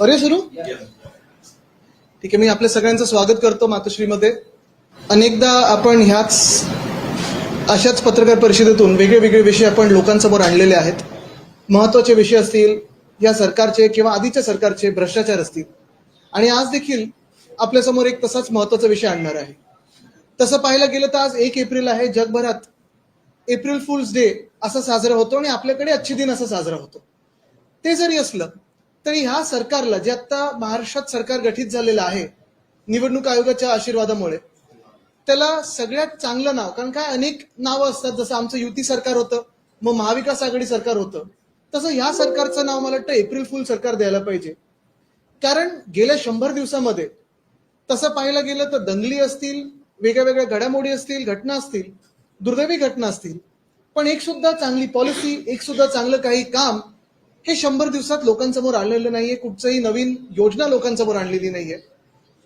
अरे सुरू? ठीक आहे मी आपल्या सगळ्यांचं स्वागत करतो मातोश्रीमध्ये. अनेकदा आपण ह्याच अशाच पत्रकार परिषदेतून वेगळे वेगळे विषय आपण लोकांसमोर आणलेले आहेत. महत्त्वाचे विषय असतील या सरकारचे किंवा आधीच्या सरकारचे भ्रष्टाचार असतील. आणि आज देखील आपल्यासमोर एक तसाच महत्त्वाचा विषय आणणार आहे. तसं पाहायला गेलं तर आज एक एप्रिल आहे जगभरात एप्रिल फुल्स डे असा साजरा होतो आणि आपल्याकडे अच्छे दिन असा साजरा होतो. ते जरी असलं तरी ह्या सरकारला जे आता महाराष्ट्रात सरकार गठीत झालेलं आहे निवडणूक आयोगाच्या आशीर्वादामुळे त्याला सगळ्यात चांगलं नाव कारण काय अनेक नावं असतात जसं आमचं युती सरकार होतं मग महाविकास आघाडी सरकार होतं तसं ह्या सरकारचं नाव मला वाटतं एप्रिल फुल सरकार द्यायला पाहिजे. कारण गेल्या शंभर दिवसामध्ये तसं पाहायला गेलं तर दंगली असतील वेगळ्या वेगळ्या घडामोडी असतील घटना असतील दुर्दैवी घटना असतील. पण एक सुद्धा चांगली पॉलिसी एक सुद्धा चांगलं काही काम हे शंभर दिवसात लोकांसमोर आणलेलं नाहीये. कुठचंही नवीन योजना लोकांसमोर आणलेली नाहीये.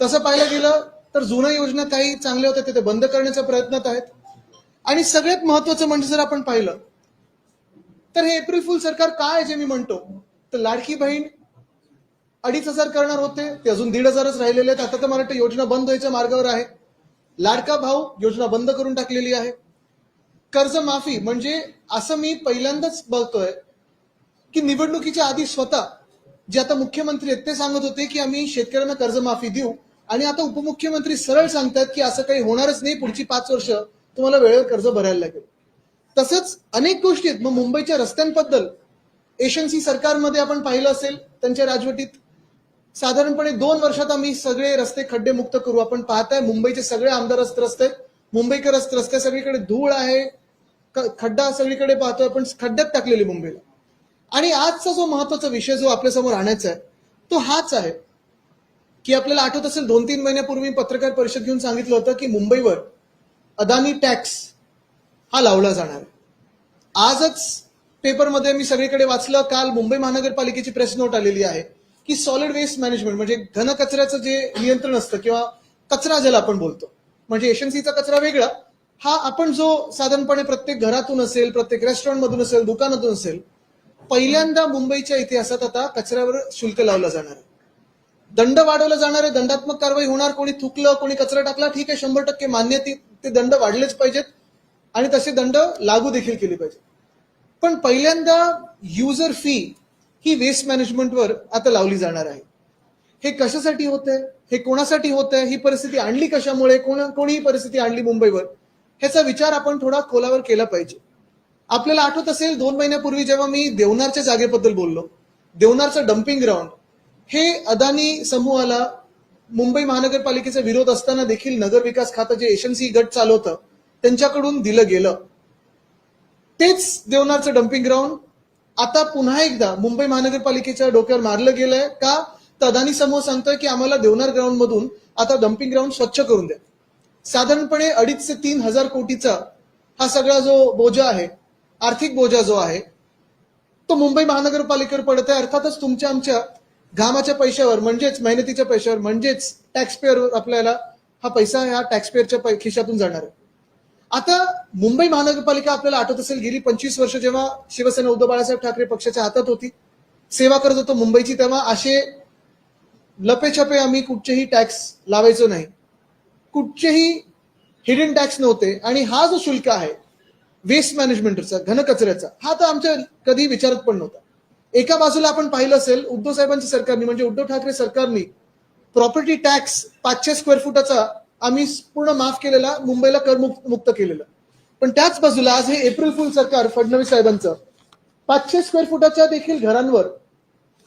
तसं पाहायला गेलं तर जुन्या योजना काही चांगल्या होत्या ते बंद करण्याच्या प्रयत्नात आहेत. आणि सगळ्यात महत्वाचं म्हणजे जर आपण पाहिलं तर हे एप्रिल फुल सरकार काय आहे जे मी म्हणतो? तर लाडकी बहीण अडीच हजार करणार होते ते अजून दीड हजारच राहिलेले आहेत. आता तर मला वाटतं योजना बंद व्हायच्या मार्गावर आहे. लाडका भाऊ योजना बंद करून टाकलेली आहे. कर्जमाफी म्हणजे असं मी पहिल्यांदाच बघतोय की निवडणुकीच्या आधी स्वतः जे आता मुख्यमंत्री आहेत ते सांगत होते की आम्ही शेतकऱ्यांना कर्जमाफी देऊ. आणि आता उपमुख्यमंत्री सरळ सांगतात की असं काही होणारच नाही पुढची पाच वर्ष तुम्हाला वेळेवर कर्ज भरायला लागेल. तसंच अनेक गोष्टी आहेत. मग मुंबईच्या रस्त्यांबद्दल एशन्सी सरकारमध्ये आपण पाहिलं असेल त्यांच्या राजवटीत साधारणपणे दोन वर्षात आम्ही सगळे रस्ते खड्डे मुक्त करू. आपण पाहताय मुंबईचे सगळे आमदार रस्ते रस्ते मुंबईकर रस्ते रस्ते सगळीकडे धूळ आहे. खड्डा सगळीकडे पाहतोय पण खड्ड्यात टाकलेली मुंबईला. आणि आजचा जो महत्त्वाचा विषय जो आपल्यासमोर आणायचा आहे तो हाच आहे की आपल्याला आठवत असेल दोन तीन महिन्यापूर्वी पत्रकार परिषद घेऊन सांगितलं होतं की मुंबईवर अदानी टॅक्स हा लावला जाणार आहे. आजच पेपरमध्ये मी सगळीकडे वाचलं काल मुंबई महानगरपालिकेची प्रेस नोट आलेली आहे की सॉलिड वेस्ट मॅनेजमेंट म्हणजे घन कचऱ्याचं जे नियंत्रण असतं किंवा कचरा ज्याला आपण बोलतो म्हणजे एशन्सीचा कचरा वेगळा हा आपण जो साधारणपणे प्रत्येक घरातून असेल प्रत्येक रेस्टॉरंटमधून असेल दुकानातून असेल पहिल्यांदा मुंबईच्या इतिहासात आता कचऱ्यावर शुल्क लावलं जाणार आहे. दंड वाढवला जाणार आहे दंडात्मक कारवाई होणार कोणी थुकलं कोणी कचरा टाकला ठीक आहे शंभर टक्के मान्य ते दंड वाढलेच पाहिजेत आणि तसे दंड लागू देखील केले पाहिजेत. पण पहिल्यांदा युजर फी ही वेस्ट मॅनेजमेंटवर आता लावली जाणार आहे. हे कशासाठी होतंय? हे कोणासाठी होतंय? ही परिस्थिती आणली कशामुळे? कोण कोणी ही परिस्थिती आणली मुंबईवर? ह्याचा विचार आपण थोडा खोलावर केला पाहिजे. आपल्याला आठवत असेल दोन महिन्यापूर्वी जेव्हा मी देवनारच्या जागेबद्दल बोललो देवनारचं डम्पिंग ग्राउंड हे अदानी समूहाला मुंबई महानगरपालिकेचा विरोध असताना देखील नगर विकास खातं जे एशनसी गट चालवतं त्यांच्याकडून दिलं गेलं. तेच देवनारचं डम्पिंग ग्राउंड आता पुन्हा एकदा मुंबई महानगरपालिकेच्या डोक्यावर मारलं गेलंय का? तर अदानी समूह सांगतोय की आम्हाला देवनार ग्राउंड मधून आता डम्पिंग ग्राउंड स्वच्छ करून द्या. साधारणपणे अडीच ते तीन हजार कोटीचा हा सगळा जो बोजा आहे आर्थिक बोजा जो आहे तो मुंबई महानगरपालिकेवर पडत आहे. अर्थातच तुमच्या आमच्या घामाच्या पैशावर म्हणजेच मेहनतीच्या पैशावर म्हणजेच टॅक्स पेअरवर आपल्याला हा पैसा ह्या टॅक्स पेअरच्या पै- खिशातून जाणार आहे. आता मुंबई महानगरपालिका आपल्याला आठवत असेल गेली पंचवीस वर्ष जेव्हा शिवसेना उद्धव बाळासाहेब ठाकरे पक्षाच्या हातात होती सेवा करत होतो मुंबईची तेव्हा असे लपेछपे आम्ही कुठचेही टॅक्स लावायचो नाही. कुठचेही हिडन टॅक्स नव्हते. आणि हा जो शुल्क आहे वेस्ट मॅनेजमेंटचा घनकचऱ्याचा हा तर आमच्या कधी विचारत पण नव्हता. एका बाजूला आपण पाहिलं असेल उद्धव साहेबांच्या सरकारने म्हणजे उद्धव ठाकरे सरकारने प्रॉपर्टी टॅक्स पाचशे स्क्वेअर फुटाचा आम्ही पूर्ण माफ केलेला मुंबईला करमुक्त मुक्त केलेलं. पण त्याच बाजूला आज हे एप्रिल फुल सरकार फडणवीस साहेबांचं पाचशे स्क्वेअर फुटाच्या देखील घरांवर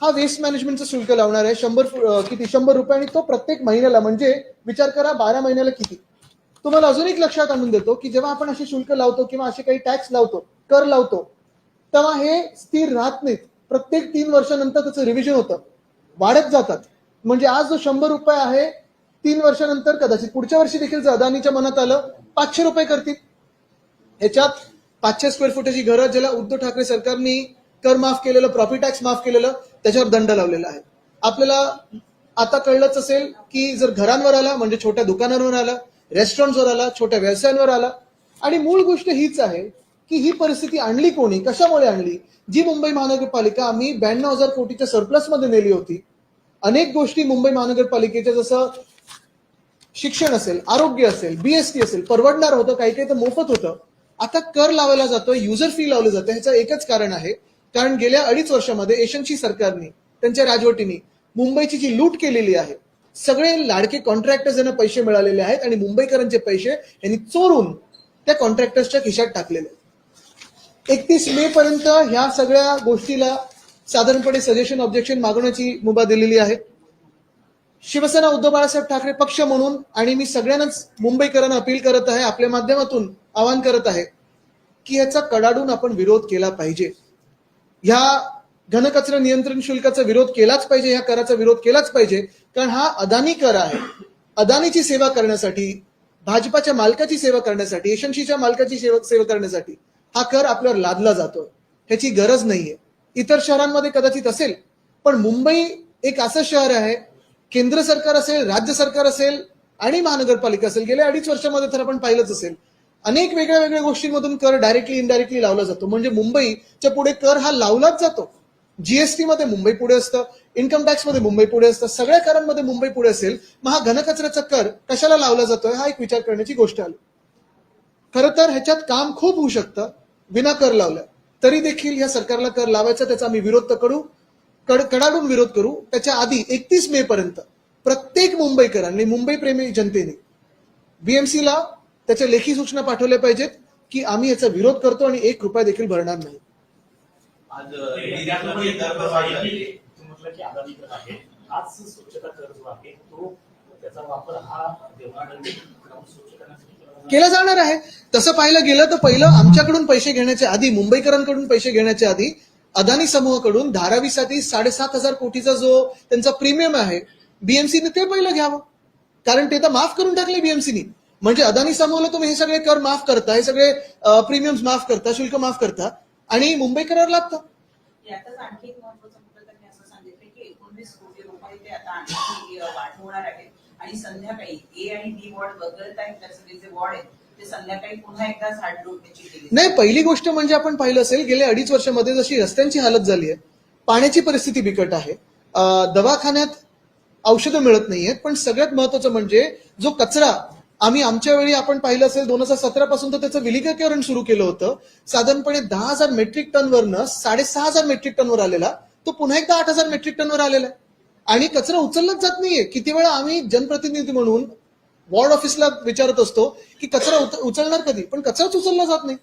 हा वेस्ट मॅनेजमेंटचं शुल्क लावणार आहे. शंभर किती? शंभर रुपये आणि तो प्रत्येक महिन्याला. म्हणजे विचार करा बारा महिन्याला किती? तुम्हाला अजून एक लक्षात आणून देतो की जेव्हा आपण असे शुल्क लावतो किंवा असे काही टॅक्स लावतो कर लावतो तेव्हा हे स्थिर राहत नाहीत. प्रत्येक तीन वर्षानंतर त्याचं रिव्हिजन होतं. वाढत जातात. म्हणजे आज जो शंभर रुपये आहे तीन वर्षानंतर कदाचित पुढच्या वर्षी देखील अदानीच्या मनात आलं पाचशे रुपये करतील. ह्याच्यात पाचशे स्क्वेअर फुटाची घरं ज्याला उद्धव ठाकरे सरकारने कर माफ केलेलं प्रॉफिट टॅक्स माफ केलेलं त्याच्यावर दंड लावलेला आहे. आपल्याला आता कळलंच असेल की जर घरांवर आला म्हणजे छोट्या दुकानांवर आला रेस्टॉरंटवर आला छोट्या व्यवसायांवर आला आणि मूळ गोष्ट हीच आहे की ही परिस्थिती आणली कोणी कशामुळे आणली? जी मुंबई महानगरपालिका आम्ही ब्याण्णव हजार कोटीच्या सरप्लसमध्ये नेली होती. अनेक गोष्टी मुंबई महानगरपालिकेच्या जसं शिक्षण असेल आरोग्य असेल बीएसटी असेल परवडणार होतं काही काही तर मोफत होतं. आता कर लावायला जातोय युजर फी लावलं जातं ह्याचं एकच कारण आहे कारण गेल्या अडीच वर्षामध्ये एशनशी सरकारने त्यांच्या राजवटीने मुंबईची जी लूट केलेली आहे सगळे लाडके कॉन्ट्रॅक्टर्स यांना पैसे मिळालेले आहेत आणि मुंबईकरांचे पैसे यांनी चोरून त्या कॉन्ट्रॅक्टर्सच्या खिशात टाकलेले आहेत. एकतीस मे पर्यंत ह्या सगळ्या गोष्टीला साधारणपणे सजेशन ऑब्जेक्शन मागवण्याची मुभा दिलेली आहे शिवसेना उद्धव बाळासाहेब ठाकरे पक्ष म्हणून आणि मी सगळ्यांनाच मुंबईकरांना अपील करत आहे आपल्या माध्यमातून आवाहन करत आहे की ह्याचा कडाडून आपण विरोध केला पाहिजे ह्या घनकचरा नियंत्रण शुल्काचा विरोध केलाच पाहिजे ह्या कराचा विरोध केलाच पाहिजे. कारण हा अदानी कर आहे. अदानीची सेवा करण्यासाठी भाजपाच्या मालकाची सेवा करण्यासाठी एशनशीच्या मालकाची सेवा सेवा करण्यासाठी हा कर आपल्यावर लादला जातो ह्याची गरज नाहीये. इतर शहरांमध्ये कदाचित असेल पण मुंबई एक असं शहर आहे केंद्र सरकार असेल राज्य सरकार असेल आणि महानगरपालिका असेल. गेल्या अडीच वर्षामध्ये तर आपण पाहिलंच असेल. अनेक वेगळ्या वेगळ्या गोष्टींमधून कर डायरेक्टली इनडायरेक्टली लावला जातो. म्हणजे मुंबईच्या पुढे कर हा लावलाच जातो. जीएसटी मध्ये मुंबई पुढे असतं इन्कम टॅक्समध्ये मुंबई पुढे असतं सगळ्या करांमध्ये मुंबई पुढे असेल मग हा घनकचऱ्याचा कर कशाला लावला जातोय हा एक विचार करण्याची गोष्ट आली. खरं तर ह्याच्यात काम खूप होऊ शकतं विना कर लावल्या. तरी देखील या सरकारला कर लावायचा त्याचा आम्ही विरोध तर करू कड कडाडून विरोध करू त्याच्या आधी एकतीस मे पर्यंत प्रत्येक मुंबईकरांनी मुंबई प्रेमी जनतेने बीएमसीला त्याच्या लेखी सूचना पाठवल्या पाहिजेत की आम्ही याचा विरोध करतो आणि एक रुपया देखील भरणार नाही. आज स्वच्छता कर जो आहे तो त्याचा वापर हा केला जाणार केला जाणार आहे. तसं पाहायला गेलं तर पहिलं आमच्याकडून पैसे घेण्याच्या आधी मुंबईकरांकडून पैसे घेण्याच्या आधी अदानी समूहाकडून धारावीसाठी साडेसात हजार कोटीचा जो त्यांचा प्रीमियम आहे बीएमसीने ते पहिलं घ्यावं. कारण ते तर माफ करून टाकले बीएमसीने म्हणजे अदानी समूहाला तुम्ही हे सगळे कर माफ करता हे सगळे प्रीमियम्स माफ करता शुल्क माफ करता. आणि मुंबईकरांवर लागतं. यातच आणखी एक महत्वाचं मुद्दा त्यांनी असं सांगितलं की एकोणवीस कोटी रुपये ते आता आणखी अ, वाढवणार आहेत आणि संध्याकाळी ए आणि बी वॉर्ड वगळता आहेत त्या सगळे जे वॉर्ड आहेत ते संध्याकाळी पुन्हा एकदा झाडलोटण्याची केली. नाही पहिली गोष्ट म्हणजे आपण पाहिलं असेल गेल्या अडीच वर्षामध्ये जशी रस्त्यांची हालत झाली आहे पाण्याची परिस्थिती बिकट आहे. दवाखान्यात औषधं मिळत नाहीयेत पण सगळ्यात महत्वाचं म्हणजे जो कचरा आम्ही आमच्या वेळी आपण पाहिलं असेल दोन हजार सतरा पासून तर त्याचं विलिगीकरण सुरू केलं होतं. साधारणपणे दहा हजार मेट्रिक टनवरनं साडेसहा हजार मेट्रिक टनवर आलेला तो पुन्हा एकदा आठ हजार मेट्रिक टनवर आलेला आहे. आणि कचरा उचललाच जात नाहीये. किती वेळा आम्ही जनप्रतिनिधी म्हणून वॉर्ड ऑफिसला विचारत असतो की कचरा उचलणार कधी? पण कचराच उचलला जात नाही.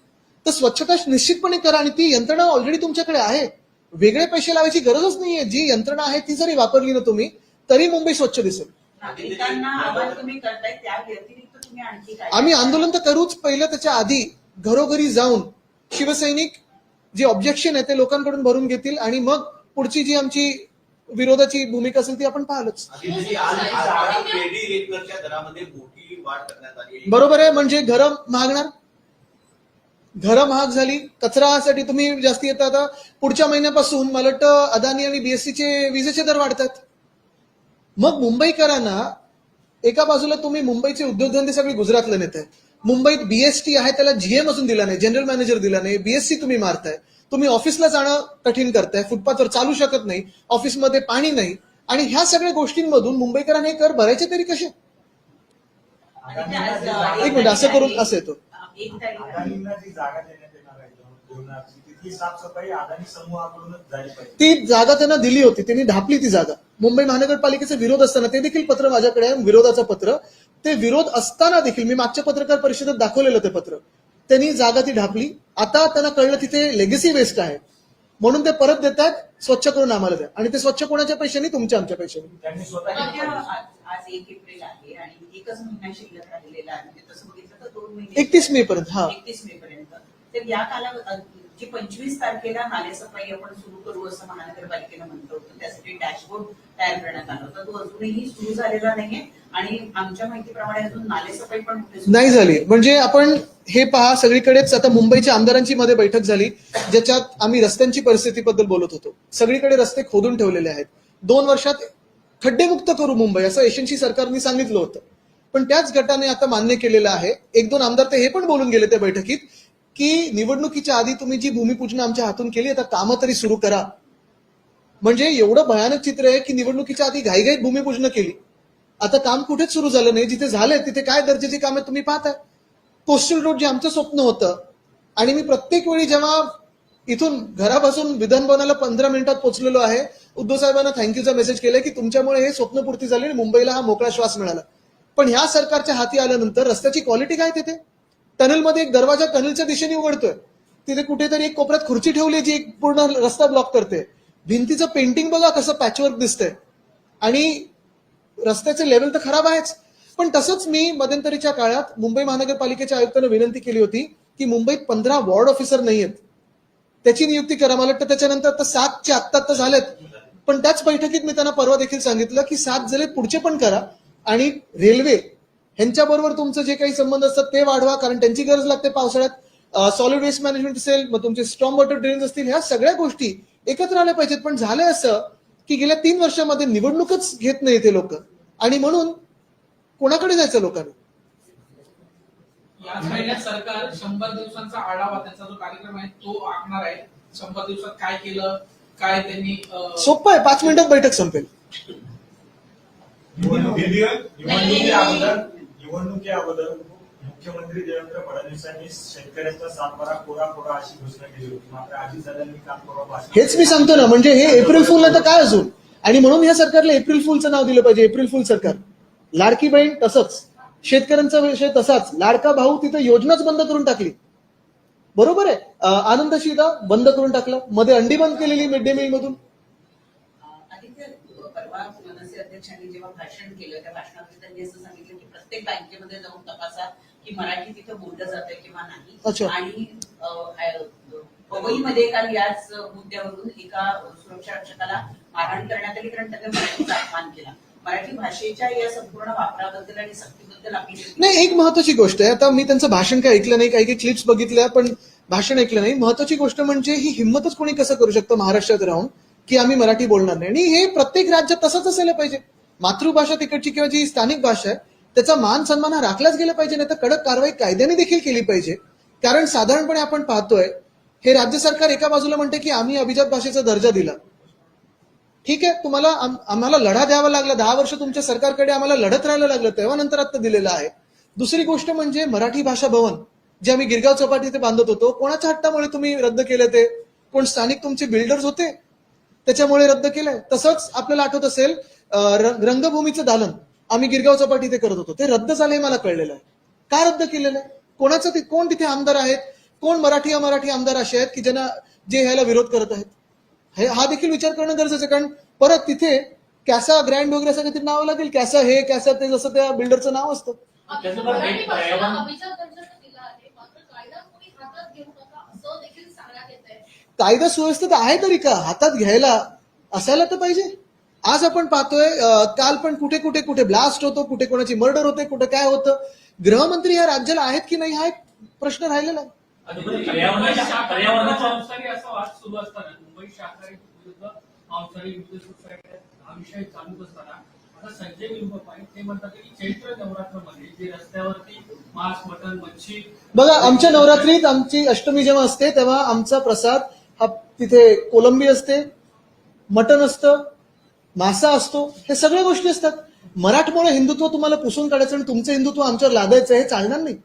तर स्वच्छता निश्चितपणे करा आणि ती यंत्रणा ऑलरेडी तुमच्याकडे आहे. वेगळे पैसे लावायची गरजच नाहीये. जी यंत्रणा आहे ती जरी वापरली ना तुम्ही तरी मुंबई स्वच्छ दिसेल. आम्ही आंदोलन तर करूच. पहिलं त्याच्या आधी घरोघरी जाऊन शिवसैनिक जे ऑब्जेक्शन आहे ते लोकांकडून भरून घेतील आणि मग पुढची जी आमची विरोधाची भूमिका असेल ती आपण पाहालच. आहे. बरोबर आहे. म्हणजे घरं महागणार. घरं महाग झाली. कचरासाठी तुम्ही जास्ती येता आता. पुढच्या महिन्यापासून मला वाटतं अदानी आणि बीएससीचे विजेचे दर वाढतात. मग मुंबईकरांना एका बाजूला तुम्ही मुंबईचे उद्योगधंदे सगळे गुजरातला नेताय मुंबईत बीएसटी आहे त्याला जीएम अजून दिला नाही जनरल मॅनेजर दिला नाही बीएससी तुम्ही मारताय. तुम्ही ऑफिसला जाणं कठीण करताय फुटपाथवर चालू शकत नाही ऑफिसमध्ये पाणी नाही. आणि ह्या सगळ्या गोष्टींमधून मुंबईकरांना हे कर भरायचे तरी कसे? एक मिनिट असं करून असं येतो. साफसफाई अदानी समूहाकडूनच झाली पाहिजे. ती जागा त्यांना दिली होती त्यांनी ढापली ती जागा. मुंबई महानगरपालिकेचा विरोध असताना ते देखील पत्र माझ्याकडे आहे विरोधाचं पत्र. ते विरोध असताना देखील मी मागच्या पत्रकार परिषदेत दाखवलेलं ते पत्र. त्यांनी जागा ती ढापली. आता त्यांना कळलं तिथे लेगसी वेस्ट आहे. म्हणून ते परत देतात स्वच्छ करून आम्हाला द्या. आणि ते स्वच्छ कोणाच्या पैशाने? तुमच्या आमच्या पैशाने. त्यांनी स्वतः पण केली आता पाहिजे. आज आज एक एप्रिल आहे आणि एकच महिना शिल्लक राहिलेला आहे. म्हणजे तसं बघितलं तर दोन महिने एकतीस मे पर्यंत हा. एकतीस मे पर्यंत. तर या कालावधी जी पंचवीस तारखेला नालेसफाई आपण सुरू करू असं महानगरपालिकेनं म्हटलं होतं. त्यासाठी डॅशबोर्ड तयार करण्यात आला होता. तो अजूनही सुरू झालेला नाहीये आणि आमच्या माहितीप्रमाणे अजून नालेसफाई पण कुठे सुरू नाही झाली म्हणजे आपण हे पहा सगळीकडेच आता मुंबईच्या आमदारांची मध्ये बैठक झाली ज्याच्यात आम्ही रस्त्यांची परिस्थितीबद्दल बोलत होतो. सगळीकडे रस्ते खोदून ठेवलेले आहेत. दोन वर्षात खड्डेमुक्त करू मुंबई असं एशनशी सरकारने सांगितलं होतं. पण त्याच गटाने आता मान्य केलेलं आहे. एक दोन आमदार ते हे पण बोलून गेले त्या बैठकीत की निवडणुकीच्या आधी तुम्ही जी भूमिपूजन आमच्या हातून केली आता कामं तरी सुरू करा. म्हणजे एवढं भयानक चित्र आहे की निवडणुकीच्या आधी घाईघाईत भूमिपूजन केली. आता काम कुठेच सुरू झालं नाही. जिथे झाले तिथे काय दर्जाची कामे तुम्ही पाहताय. कोस्टल रोड जे आमचं स्वप्न होतं आणि मी प्रत्येक वेळी जेव्हा इथून घरापासून विधान भवनाला पंधरा मिनिटात पोहोचलेलो आहे उद्धव साहेबांना थँक्यूचा मेसेज केलाय की तुमच्यामुळे हे स्वप्नपूर्ती झाली आणि मुंबईला हा मोकळा श्वास मिळाला. पण ह्या सरकारच्या हाती आल्यानंतर रस्त्याची क्वालिटी काय तिथे? टनलमध्ये एक दरवाजा टनलच्या दिशेने उघडतोय. तिथे कुठेतरी एक कोपऱ्यात खुर्ची ठेवली जी एक पूर्ण रस्ता ब्लॉक करते. भिंतीचं पेंटिंग बघा कसं पॅचवर्क दिसतंय. आणि रस्त्याचे लेवल तर खराब आहेच. पण तसंच मी मध्यंतरीच्या काळात मुंबई महानगरपालिकेच्या आयुक्तांना विनंती केली होती की मुंबईत पंधरा वॉर्ड ऑफिसर नाही आहेत त्याची नियुक्ती करा. मला वाटतं त्याच्यानंतर आता सातचे आत्ता तर झालेत. पण त्याच बैठकीत मी त्यांना परवा देखील सांगितलं की सात झाले पुढचे पण करा आणि रेल्वे ह्यांच्याबरोबर तुमचं जे काही संबंध असतात ते वाढवा कारण त्यांची गरज लागते पावसाळ्यात. सॉलिड वेस्ट मॅनेजमेंट असेल मग तुमचे स्ट्रॉंग वॉटर ड्रेन्स असतील ह्या सगळ्या गोष्टी एकत्र आल्या पाहिजेत. पण झालंय असं की गेल्या तीन वर्षामध्ये निवडणूकच घेत नाही ते लोक. आणि म्हणून कोणाकडे जायचं लोकांनी? या महिन्यात सरकार शंभर दिवसांचा आढावा त्यांचा जो कार्यक्रम आहे तो आखणार आहे. शंभर दिवसात काय केलं काय त्यांनी सोपं आहे पाच मिनिटात बैठक संपेल. अगोदर मुख्यमंत्री देवेंद्र फडणवीसांनी शेतकऱ्यांचा सातबारा कोरा कोरा अशी घोषणा केली होती. मात्र दादांनी काम हेच मी सांगतो ना म्हणजे हे एप्रिल फुल तर काय अजून? आणि म्हणून या सरकारला एप्रिल फुलचं नाव दिलं पाहिजे एप्रिल फुल सरकार. लाडकी बहीण तसंच. शेतकऱ्यांचा विषय तसाच. लाडका भाऊ तिथं योजनाच बंद करून टाकली. बरोबर आहे? आनंद शिदा बंद करून टाकलं. मध्ये अंडी बंद केलेली मिड डे मिल मधून परवा मनसे अध्यक्षांनी जेव्हा भाषण केलं त्या भाषणामध्ये त्यांनी असं सांगितलं की प्रत्येक बँकेमध्ये जाऊन तपासा की मराठी तिथं बोललं जातंय किंवा नाही. आणि पवईमध्ये काल याच मुद्द्यावरून एका सुरक्षा रक्षकाला मारहाण करण्यात आली कारण त्याने मराठीचा अपमान केला. मराठी भाषेच्या या संपूर्ण वापराबद्दल आणि सक्तीबद्दल आपली नाही एक महत्वाची गोष्ट आहे. आता मी त्यांचं भाषण काय ऐकलं नाही काही काही क्लिप्स बघितल्या पण भाषण ऐकलं नाही. महत्वाची गोष्ट म्हणजे ही हिंमतच कोणी कसं करू शकतं महाराष्ट्रात राहून? की आम्ही मराठी बोलणार नाही. आणि हे प्रत्येक राज्यात तसंच असायला पाहिजे. मातृभाषा तिकडची किंवा जी स्थानिक भाषा आहे त्याचा मान सन्मान हा राखलाच गेला पाहिजे नाही तर कडक कारवाई कायद्याने देखील केली पाहिजे. कारण साधारणपणे आपण पाहतोय हे राज्य सरकार एका बाजूला म्हणते की आम्ही अभिजात भाषेचा दर्जा दिला. ठीक आहे तुम्हाला आम्हाला लढा द्यावा लागला दहा वर्ष तुमच्या सरकारकडे आम्हाला लढत राहायला लागलं तेव्हा नंतर आता दिलेलं आहे. दुसरी गोष्ट म्हणजे मराठी भाषा भवन जे आम्ही गिरगाव चौपाटी इथे बांधत होतो कोणाच्या हट्टामुळे तुम्ही रद्द केलं ते? कोण स्थानिक तुमचे बिल्डर्स होते? त्याच्यामुळे रद्द केलंय. तसंच आपल्याला आठवत असेल रंगभूमीचं दालन आम्ही गिरगाव चौपाटी इथे करत होतो. ते रद्द झालंय हे मला कळलेलं आहे. का रद्द केलेलं आहे? कोणाचं ते कोण तिथे आमदार आहेत? कोण मराठी अमराठी आमदार असे आहेत की ज्यांना जे ह्याला विरोध करत आहेत? हे हा देखील विचार करणं गरजेचं आहे कारण परत तिथे कॅसा ग्रँड वगैरे असं काहीतरी नाव लागेल. कॅसा हे कॅसा ते जसं त्या बिल्डरचं नाव असतं त्याचं पण मराठी एक भाषेला पर्यावरण- अभिजात दर्जा दिला आहे मात्र कायदा कोणी हातात घेऊ नका असं देखील सांगण्यात येत आहे कायदा सुव्यवस्थित आहे तरी का? हातात घ्यायला असायला तर पाहिजे. आज आपण पाहतोय काल पण कुठे कुठे कुठे ब्लास्ट होतो कुठे कोणाची मर्डर होते कुठे काय होतं. गृहमंत्री ह्या राज्याला आहेत की नाही हा एक प्रश्न राहिलेला आहे. संजय विरुद्ध आहे ते म्हणतात की चैत्र नवरात्रमध्ये जे रस्त्यावरती मांस मटण मच्छी बघा आमच्या नवरात्रीत आमची अष्टमी जेव्हा असते तेव्हा आमचा प्रसाद तिथे कोलंबी असते मटण असतं मासा असतो हे सगळ्या गोष्टी असतात. मराठमोळं हिंदुत्व तुम्हाला पुसून काढायचं आणि तुमचं हिंदुत्व आमच्यावर लादायचं हे चालणार नाही.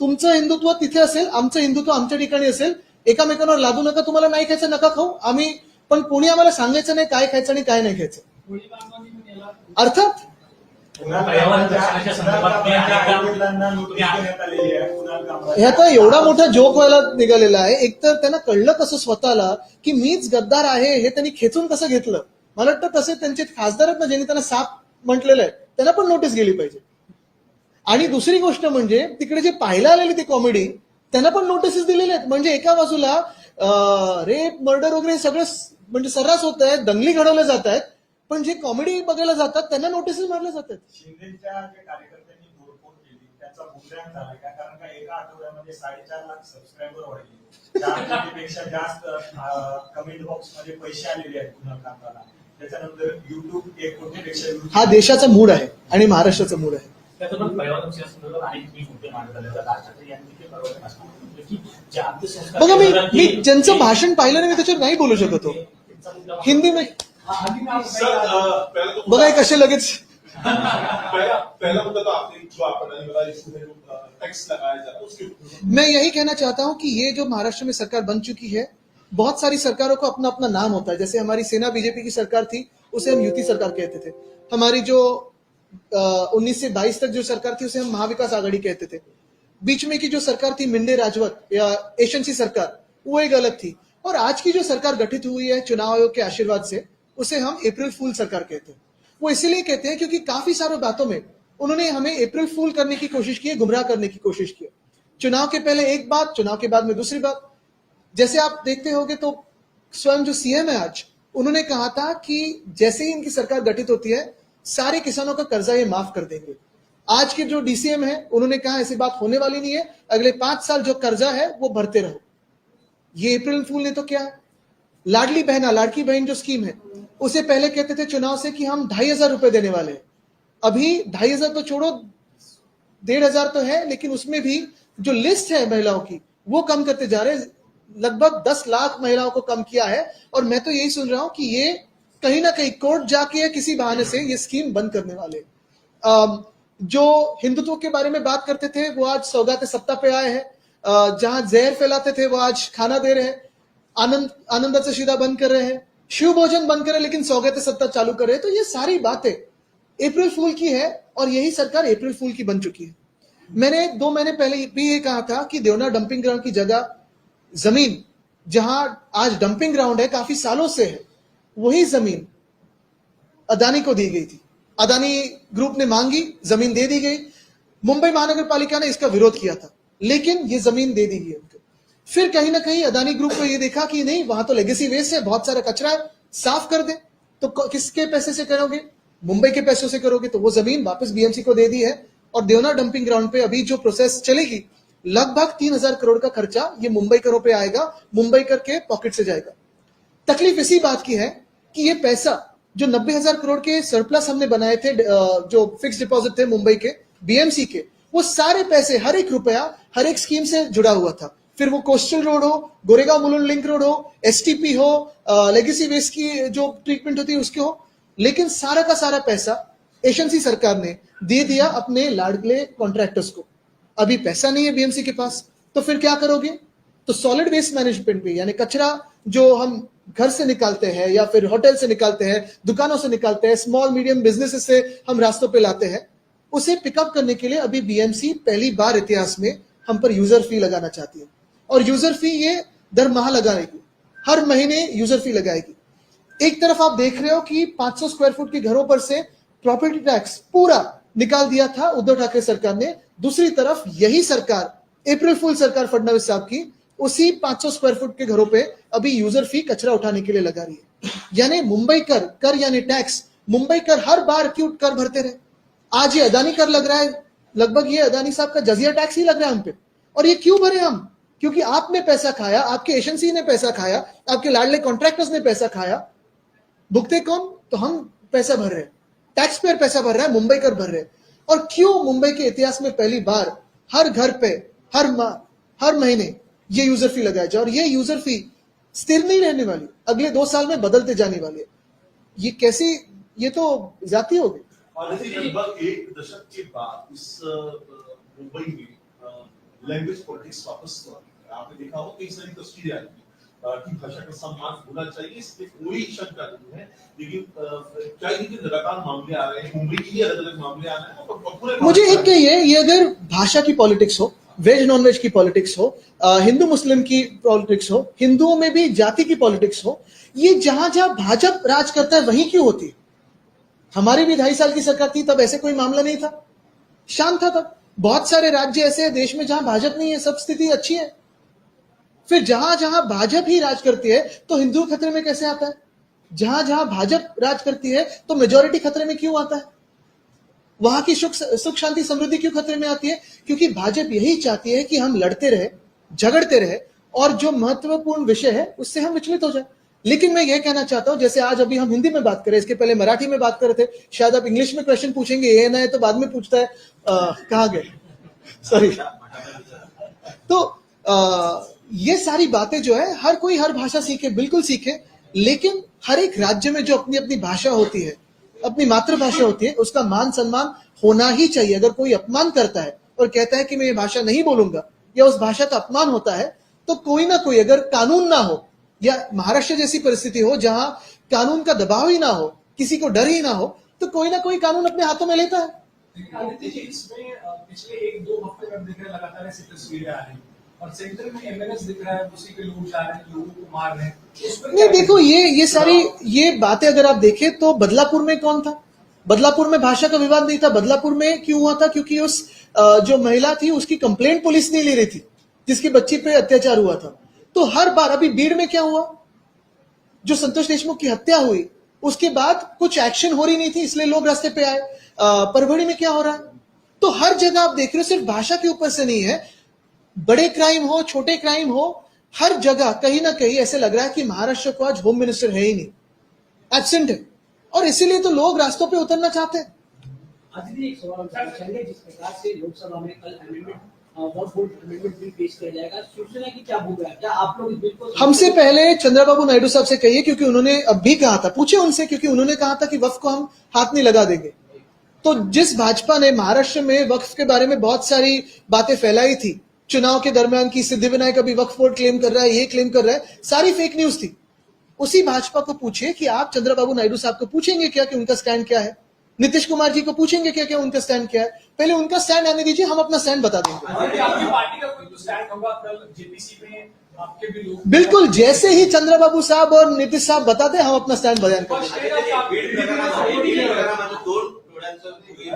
तुमचं हिंदुत्व तिथे असेल आमचं हिंदुत्व आमच्या ठिकाणी असेल एकामेकांवर लादू नका तुम्हाला नाही खायचं नका खाऊ आम्ही पण कोणी आम्हाला सांगायचं नाही काय खायचं आणि काय नाही खायचं. अर्थात हे आता एवढा मोठा जोक व्हायला निघालेला आहे. एकतर त्यांना कळलं कसं स्वतःला की मीच गद्दार आहे हे त्यांनी खेचून कसं घेतलं? मला वाटतं तसे त्यांचे खासदार आहेत ना ज्यांनी त्यांना साप म्हटलेलं आहे. त्यांना पण नोटीस गेली पाहिजे. आणि दुसरी गोष्ट म्हणजे तिकडे जे पाहायला आलेली ती कॉमेडी त्यांना पण नोटीसेस दिलेल्या आहेत. म्हणजे एका बाजूला रेप मर्डर वगैरे सगळं म्हणजे सर्रास होत आहे दंगली घडवल्या जात आहेत. पण जे कॉमेडी बघायला जातात त्यांना नोटीसेस मारल्या जातात. शिंदेच्या जे कार्यकर्त्यांनी तोडफोड केली त्याचा बुमरॅंग झाला. का कारण का एका आठवड्यामध्ये साडेचार लाख सबस्क्रायबर वाढले. चार कोटीपेक्षा जास्त कमेंट बॉक्समध्ये पैसे आलेले आहेत कुणाल कामराला त्याच्यानंतर युट्यूब एक कोटीपेक्षा हा देशाचा मूड आहे आणि महाराष्ट्राचा मूड आहे. बघा मी मी ज्यांचं भाषण पाहिलं नाही मी त्याच्यावर नाही बोलू शकत हो. हिंदी में सर अ, पहला तो बघा हे कसे लगेच पहला पहला मुद्दा तो आपने जो आपने नहीं बताया इसमें टैक्स लगाया जाता है उसके मैं यही कहना चाहता हूँ कि ये जो महाराष्ट्र में सरकार बन चुकी है बहुत सारी सरकारों को अपना अपना नाम होता है। जैसे हमारी सेना बीजेपी की सरकार थी उसे हम युति सरकार कहते थे। हमारी जो उन्नीस से बाईस तक जो सरकार थी उसे हम महाविकास आघाड़ी कहते थे। बीच में की जो सरकार थी मिंडे राजवत या एशंसी सरकार वो एक अलग थी। और आज की जो सरकार गठित हुई है चुनाव आयोग के आशीर्वाद से उसे हम अप्रैल फूल सरकार कहते हैं। वो इसीलिए कहते हैं क्योंकि काफ़ी सारे बातों में उन्होंने हमें अप्रैल फूल करने की कोशिश की है, गुमराह करने की कोशिश की है। चुनाव के पहले एक बात, चुनाव के बाद में दूसरी बात। जैसे आप देखते होंगे तो स्वयं जो सीएम है आज, उन्होंने कहा था कि जैसे ही इनकी सरकार गठित होती है, सारे किसानों का कर्जा ये माफ़ कर देंगे। आज के जो डीसीएम है, उन्होंने कहा ऐसी बात होने वाली नहीं है। अगले पाँच साल जो कर्जा है, वो भरते रहो। ये अप्रैल फूल ने तो क्या है। लाडली बहना लाड़की बहन जो स्कीम है, उसे पहले कहते थे चुनाव से कि हम ढाई हज़ार रुपए देने वाले हैं। अभी ढाई हज़ार तो छोड़ो, डेढ़ हज़ार तो है, लेकिन उसमें भी जो लिस्ट है महिलाओं की, वो कम करते जा रहे लगभग दस लाख महिलाओं को कम किया है, और मैं तो यही सुन रहा हूँ कि ये कहीं ना कहीं कोर्ट जाके या किसी बहाने से ये स्कीम बंद करने वाले। जो हिंदुत्व के बारे में बात करते थे, वो आज सौगाते सत्ता पे आए हैं। जहाँ जहर फैलाते थे, वो आज खाना दे रहे हैं। आनंद, आनंदाचा शिदा बंद कर रहे हैं शिव भोजन बंद कर रहे लेकिन सौगाते सत्ता चालू कर रहे हैं। तो ये सारी बातें अप्रैल फूल की है और यही सरकार अप्रैल फूल की बन चुकी है। मैंने दो महीने पहले भी ये कहा था कि देवना डंपिंग ग्राउंड की जगह ज़मीन, जहाँ आज डंपिंग ग्राउंड है, काफ़ी सालों से है, वही ज़मीन अदानी को दी गई थी। अदानी ग्रुप ने मांगी, ज़मीन दे दी गई। मुंबई महानगर पालिका ने इसका विरोध किया था, लेकिन ये ज़मीन दे दी गई उनको। फिर कहीं ना कहीं अदानी ग्रुप को ये देखा कि नहीं, वहाँ तो लेगेसी वेस्ट है, बहुत सारा कचरा है, साफ़ कर दे। तो किसके पैसे से करोगे? मुंबई के पैसों से करोगे तो वो ज़मीन वापस बीएमसी को दे दी है। और देवना डंपिंग ग्राउंड पे अभी जो प्रोसेस चलेगी, लगभग तीन हज़ार करोड़ का खर्चा ये मुंबई करों पे आएगा मुंबई कर के पॉकेट से जाएगा। तकलीफ़ इसी बात की है कि ये पैसा जो नब्बे हज़ार करोड़ के सरप्लस हमने बनाए थे जो फिक्स डिपॉजिट थे मुंबई के बीएमसी के, वो सारे पैसे हर एक रुपया, हर एक स्कीम से जुड़ा हुआ था। फिर वो कोस्टल रोड हो, गोरेगा मुलुन लिंक रोड हो एसटीपी हो लेगेसी वेस्ट की जो ट्रीटमेंट होती है उसके हो। लेकिन सारा का सारा पैसा एशंसी सरकार ने दे दिया अपने लाडले कॉन्ट्रैक्टर्स को। अभी पैसा नहीं है बीएमसी के पास तो फिर क्या करोगे? तो सॉलिड वेस्ट मैनेजमेंट भी यानी कचरा जो हम घर से निकालते हैं या फिर होटल से निकालते हैं, दुकानों से निकालते हैं स्मॉल मीडियम बिज़नेस से हम रास्तों पे लाते हैं, उसे पिकअप करने के लिए अभी बीएमसी पहली बार इतिहास में हम पर यूज़र फ़ी लगाना चाहती है। और यूज़र फ़ी ये दर माह लगाएगी। हर महीने यूज़र फ़ी लगाएगी। एक तरफ़ आप देख रहे हो कि 500 स्क्वायर फुट के घरों पर से प्रॉपर्टी टैक्स पूरा निकाल दिया था उद्धव ठाकरे सरकार ने। दूसरी तरफ़ यही सरकार अप्रैल फुल सरकार फडनवीस साहब की, उसी 500 स्क्वायर फुट के घरों पे अभी यूज़र फ़ी कचरा उठाने के लिए लगा रही है। यानी मुंबई कर कर यानी टैक्स मुंबई कर हर बार क्यों कर भरते रहे? आज ये अदानी कर लग रहा है, लगभग ये अदानी साहब का जजिया टैक्स ही लग रहा है हम पे। और ये क्यों भरे हम? क्योंकि आपने पैसा खाया, आपके एजेंसी ने पैसा खाया, आपके लाडले कॉन्ट्रैक्टर्स ने पैसा खाया। भुगते कौन? तो हम पैसा भर रहे हैं। टैक्स पेयर पैसा भर रहा है, मुंबई कर भर रहे हैं। और क्यों मुंबई के इतिहास में पहली बार हर घर पे, हर माह, हर महीने ये यूज़र फ़ी लगाया जाए? और ये यूज़र फ़ी स्थिर नहीं रहने वाली, अगले दो साल में बदलते जाने वाली है। ये कैसी, ये तो जाती होगी। लगभग एक दशक के बाद इस मुंबई में लैंग्वेज पॉलिटिक्स वापस। आपने देखा हो कई सारी तस्वीरें आई थी कि भाषा का सम्मान होना चाहिए इसमें कोई शंका नहीं है। लेकिन क्या कि लगातार मामले आ रहे हैं मुंबई के लिए अलग अलग मामले आ रहे हैं मुझे एक कहिए ये अगर भाषा की पॉलिटिक्स हो वेज नॉन वेज की पॉलिटिक्स हो हिंदू मुस्लिम की पॉलिटिक्स हो हिंदुओं में भी जाति की पॉलिटिक्स हो ये जहाँ जहाँ भाजपा राज करता है वहीं क्यों होती है? हमारी भी ढाई साल की सरकार थी तब ऐसे कोई मामला नहीं था। शांत था तब। बहुत सारे राज्य ऐसे हैं देश में जहाँ भाजपा नहीं है, सब स्थिति अच्छी है। फिर जहाँ जहाँ भाजपा ही राज करती है तो हिंदू खतरे में कैसे आता है? जहाँ जहाँ भाजपा राज करती है तो मेजोरिटी खतरे में क्यों आता है? वहाँ की सुख सुख शांति समृद्धि क्यों खतरे में आती है? क्योंकि भाजपा यही चाहती है कि हम लड़ते रहे, झगड़ते रहे, और जो महत्वपूर्ण विषय है, उससे हम विचलित हो जाए। लेकिन मैं ये कहना चाहता हूँ जैसे आज अभी हम हिंदी में बात करें इसके पहले मराठी में बात कर रहे थे शायद आप इंग्लिश में क्वेश्चन पूछेंगे ये ना है तो बाद में पूछता है कहाँ गए? सॉरी तो आ, ये सारी बातें जो है हर कोई हर भाषा सीखे बिल्कुल सीखे लेकिन हर एक राज्य में जो अपनी अपनी भाषा होती है अपनी मातृभाषा होती है उसका मान सम्मान होना ही चाहिए। अगर कोई अपमान करता है और कहता है कि मैं ये भाषा नहीं बोलूँगा या उस भाषा का अपमान होता है तो कोई ना कोई अगर कानून ना हो या महाराष्ट्र जैसी परिस्थिति हो जहाँ कानून का दबाव ही ना हो किसी को डर ही ना हो तो कोई ना कोई कानून अपने हाथों में लेता है। आदित्य जी इसमें अ, पिछले एक दो हफ़्ते में दिख रहे लगातार ऐसी तस्वीरें आ रही और सेंटर में एमएनएस दिख रहा है उसी के लोग जा रहे हैं लोगों को मार रहे हैं। नहीं देखो ये ये सारी ये बातें अगर आप देखें तो बदलापुर में कौन था? बदलापुर में भाषा का विवाद नहीं था। बदलापुर में क्यों हुआ था? क्योंकि उस जो महिला थी उसकी कंप्लेंट पुलिस नहीं ले रही थी जिसकी बच्ची पे अत्याचार हुआ था। तो हर बार, अभी बीड़ में क्या हुआ? जो संतोष देशमुख की हत्या हुई, उसके बाद कुछ एक्शन हो रही नहीं थी, इसलिए लोग रास्ते पे आए। परभणी में क्या हो रहा है? तो हर जगह आप देख रहे हो, सिर्फ़ भाषा के ऊपर से नहीं है। बड़े क्राइम हो, छोटे क्राइम हो, हर जगह कहीं ना कहीं ऐसे लग रहा है कि महाराष्ट्र को आज होम मिनिस्टर है ही नहीं। एबसेंट है। और इसीलिए तो लोग रास्तों पे उतरना चाहते हैं। अदिति एक सवाल जिस प्रकार से लोकसभा में कल अमेंडमेंट हमसे पहले चंद्रबाबू नायडू साहब से कहिए क्योंकि उन्होंने अब भी कहा था। पूछे उनसे क्योंकि उन्होंने कहा था कि वक्फ को हम हाथ नहीं लगा देंगे। तो जिस भाजपा ने महाराष्ट्र में वक्फ के बारे में बहुत सारी बातें फैलाई थी चुनाव के दरमियान की सिद्धि विनायक अभी वक्फ बोर्ड क्लेम कर रहा है ये क्लेम कर रहा है सारी फेक न्यूज़ थी। उसी भाजपा को पूछिए कि आप चंद्रबाबू नायडू साहब को पूछेंगे क्या कि उनका स्टैंड क्या है? नीतीश कुमार जी को पूछेंगे क्या क्या उनका स्टैंड क्या है? पहले उनका स्टैंड आने दीजिए हम अपना स्टैंड बता देंगे। आदित्य, आपकी पार्टी का कोई तो स्टैंड होगा कल जेपीसी में आपके भी लोग। बिल्कुल जैसे ही चंद्रबाबू साहब और नीतीश साहब बताते हम अपना स्टैंड बयान कर पक्ष देंगे। के साथ बीड प्रकरणामध्ये बीड प्रकरणामध्ये दोन डोळ्यांचं हिंदी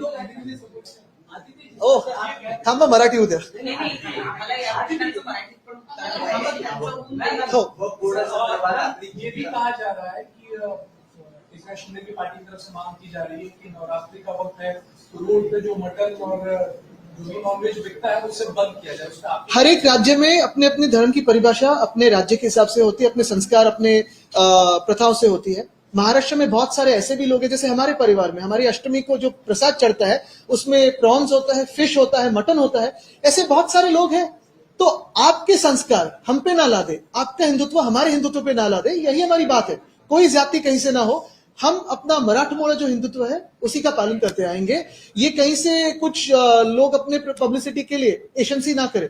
और आदित्य जी, ओ जैसे आप थांबा मराठी उद्या नाही, नाही, आम्हाला या प्रश्नाचं मराठीत पण उत्तर हवं आहे. त्यांचं होऊन जाईल. हो है कि पार्टी की तरफ़ से मांग की जा रही है कि नवरात्रि का वक्त है तो रोड पे जो मटन और हर एक राज्य में अपने अपने धर्म की परिभाषा अपने राज्य के हिसाब से होती है, अपने संस्कार, अपने प्रथाओं से होती है। महाराष्ट्र में बहुत सारे ऐसे भी लोग हैं, जैसे हमारे परिवार में, हमारी अष्टमी को जो प्रसाद चढ़ता है, उसमें प्रॉन्स होता है फ़िश होता है मटन होता है, ऐसे बहुत सारे लोग हैं। तो आपके संस्कार हम पे ना ला दे, आपका हिंदुत्व हमारे हिंदुत्व पे ना ला दे, यही हमारी बात है। कोई जाति कहीं से ना हो हम अपना मराठमोड़ा जो हिंदुत्व है, उसी का पालन करते आएँगे। ये कहीं से कुछ लोग अपने पब्लिसिटी के लिए एशंसी ना करें।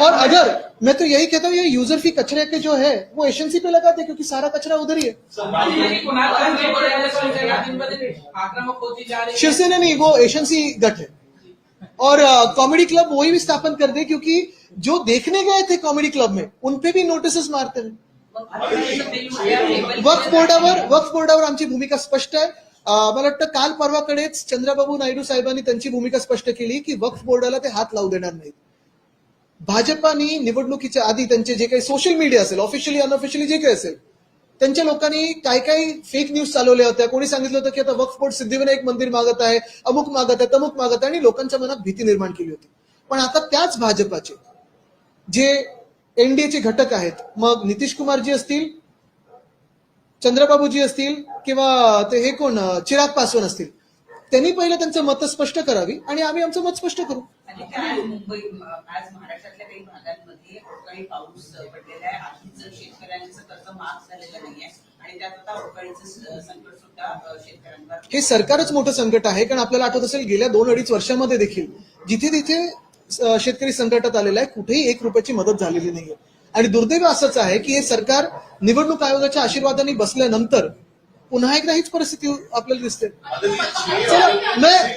और अगर, मैं तो यही कहता हूँ, ये यूज़र फ़ी कचरे के जो है, वो एशंसी पे लगा दे, क्योंकि सारा कचरा उधर ही है। है शिवसेना नहीं, वो एशंसी गट है। और कॉमेडी क्लब वही भी स्थापन कर दे, क्योंकि जो देखने गए थे कॉमेडी क्लब में उनपे भी नोटिस मारते हैं। वक्फ बोर्डावर वक्फ बोर्डावर आमची भूमिका स्पष्ट आहे. मला वाटतं काल परवाकडेच चंद्रबाबू नायडू साहेबांनी त्यांची भूमिका स्पष्ट केली की वक्फ बोर्डाला ते हात लावू देणार नाहीत. भाजपानी निवडणुकीच्या आधी त्यांचे जे काही सोशल मीडिया असेल ऑफिशियली अनऑफिशियली जे काही असेल त्यांच्या लोकांनी काय काय फेक न्यूज चालवल्या होत्या. कोणी सांगितलं होतं की आता वक्फ बोर्ड सिद्धिविनायक मंदिर मागत आहे अमुक मागत आहे तमुक मागत आहे आणि लोकांच्या मनात भीती निर्माण केली होती. पण आता त्याच भाजपाचे जे एनडीएचे घटक आहेत. मग नितीश कुमारजी असतील चंद्रबाबूजी असतील किंवा ते हे कोण चिराग पासवान असतील. त्यांनी पहिलं त्यांचं मत स्पष्ट करावी आणि आम्ही आमचं मत स्पष्ट करू. आणि त्या आज मुंबई आज महाराष्ट्रातल्या काही भागांमध्ये अवकाळी पाऊस पडलेला आहे. आधीच शेतकऱ्यांचं कर्ज माफ झालेलं नाहीये. आणि त्यात आता अवकाळीचं स- संकट सुद्धा अ, शेतकऱ्यांवर हे सरकारच मोठं संकट आहे कारण आपल्याला आठवत असेल गेल्या दोन अडीच वर्षामध्ये देखील जिथे तिथे शेतकरी संकटात आलेला आहे. कुठेही एक रुपयाची मदत झालेली नाहीये. आणि दुर्दैव असंच आहे की हे सरकार निवडणूक आयोगाच्या आशीर्वादाने बसल्यानंतर पुन्हा एकदा हीच परिस्थिती आपल्याला दिसते. चलो, मैं-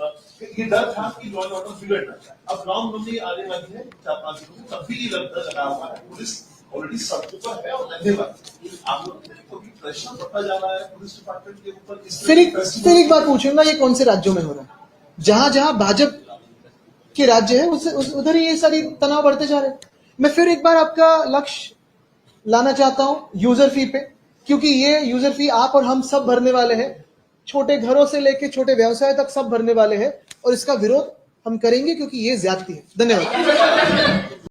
छह ये डर था कि लॉ एंड ऑर्डर बिगड़ ना जाए अब रामनवमी आने वाली है चार पांच दिनों में तब भी ये डर लगा हुआ है. पुलिस ऑलरेडी सड़कों पर है और वाली आप लोग को भी प्रेशर बढ़ता जा रहा है पुलिस डिपार्टमेंट के ऊपर फिर एक फिर एक बात पूछूँगा ये कौन से राज्यों में हो रहा है? जहाँ जहाँ भाजपा के राज्य है उस, उस, उधर ही ये सारी तनाव बढ़ते जा रहे हैं। मैं फिर एक बार आपका लक्ष्य लाना चाहता हूँ यूज़र फ़ी पे क्योंकि ये यूज़र फ़ी आप और हम सब भरने वाले हैं। छोटे घरों से लेके छोटे व्यवसाय तक सब भरने वाले हैं और इसका विरोध हम करेंगे क्योंकि ये ज्यादती है। धन्यवाद।